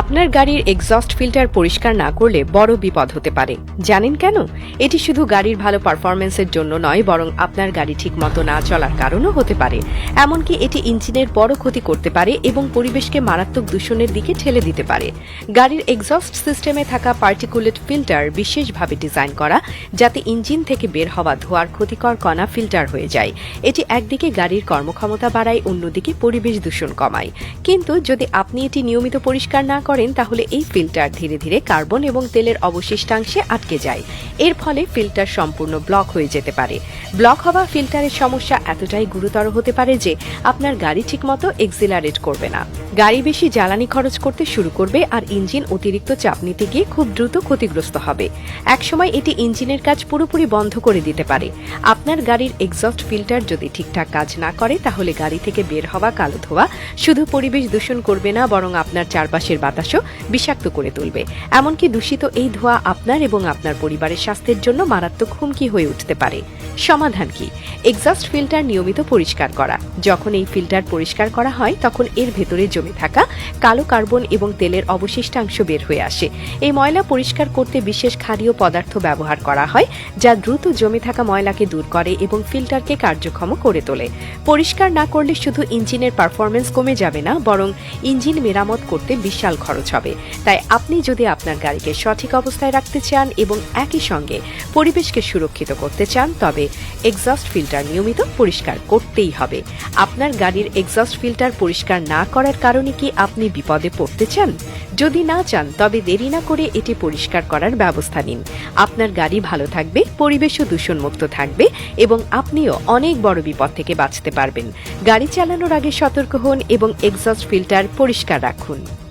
আপনার গাড়ির exhaust filter পরিষ্কার না করলে বড় বিপদ হতে পারে। জানেন কেন? এটি শুধু গাড়ির ভালো পারফরমেন্সের জন্য নয়, বরং আপনার গাড়ি ঠিকমতো না চলার কারণও হতে পারে। এমনকি এটি ইঞ্জিনের বড় ক্ষতি করতে পারে এবং পরিবেশকে মারাত্মক দূষণের দিকে ঠেলে দিতে পারে। গাড়ির এক্সস্ট সিস্টেমে থাকা পার্টিকুলেট ফিল্টার বিশেষভাবে ডিজাইন করা, যাতে ইঞ্জিন থেকে বের হওয়া ধোঁয়ার ক্ষতিকর কণা ফিল্টার হয়ে যায়। এটি একদিকে গাড়ির কর্মক্ষমতা বাড়ায়, অন্যদিকে পরিবেশ দূষণ কমায়। কিন্তু যদি আপনি এটি নিয়মিত পরিষ্কার না করেন, তাহলে এই ফিল্টার ধীরে ধীরে কার্বন এবং তেলের অবশিষ্টাংশে আটকে যায়। এর ফলে ফিল্টার সম্পূর্ণ ব্লক হয়ে যেতে পারে। ব্লক হওয়া ফিল্টারের সমস্যা এতটাই গুরুতর হতে পারে যে আপনার গাড়ি ঠিকমতো এক্সিলারেট করবে না। গাড়ি বেশি জ্বালানি খরচ করতে শুরু করবে আর ইঞ্জিন অতিরিক্ত চাপ নিতে গিয়ে খুব দ্রুত ক্ষতিগ্রস্ত হবে। একসময় এটি ইঞ্জিনের কাজ পুরোপুরি বন্ধ করে দিতে পারে। আপনার গাড়ির এক্সস্ট ফিল্টার যদি ঠিকঠাক কাজ না করে, তাহলে গাড়ি থেকে বের হওয়া কালো ধোয়া শুধু পরিবেশ দূষণ করবে না, বরং আপনার চারপাশের বাতাসও বিষাক্ত করে তুলবে। এমনকি দূষিত এই ধোঁয়া আপনার এবং আপনার পরিবারের স্বাস্থ্যের জন্য মারাত্মক হুমকি হয়ে উঠতে পারে। সমাধান কি? এক্সস্ট ফিল্টার নিয়মিত পরিষ্কার করা। যখন এই ফিল্টার পরিষ্কার করা হয়, তখন এর ভেতরে জমে থাকা কালো কার্বন এবং তেলের অবশিষ্টাংশ বের হয়ে আসে। এই ময়লা পরিষ্কার করতে বিশেষ ক্ষারীয় পদার্থ ব্যবহার করা হয়, যা দ্রুত জমে থাকা ময়লাকে দূর করে এবং ফিল্টারকে কার্যক্ষম করে তোলে। পরিষ্কার না করলে শুধু ইঞ্জিনের পারফরমেন্স কমে যাবে না, বরং ইঞ্জিন মেরামত করতে বিশাল খরচ হবে। তাই আপনি যদি আপনার গাড়িকে সঠিক অবস্থায় রাখতে চান এবং একই সঙ্গে পরিবেশকে সুরক্ষিত করতে চান, তবে এক্সস্ট ফিল্টার নিয়মিত পরিষ্কার করতেই হবে। আপনার গাড়ির এক্সস্ট ফিল্টার পরিষ্কার না করার কারণে কি আপনি বিপদে পড়তে চান? যদি না চান, তবে দেরি না করে এটি পরিষ্কার করার ব্যবস্থা নিন। আপনার গাড়ি ভালো থাকবে, পরিবেশও দূষণমুক্ত থাকবে এবং আপনিও অনেক বড় বিপদ থেকে বাঁচতে পারবেন। গাড়ি চালানোর আগে সতর্ক হন এবং এক্সস্ট ফিল্টার পরিষ্কার রাখুন।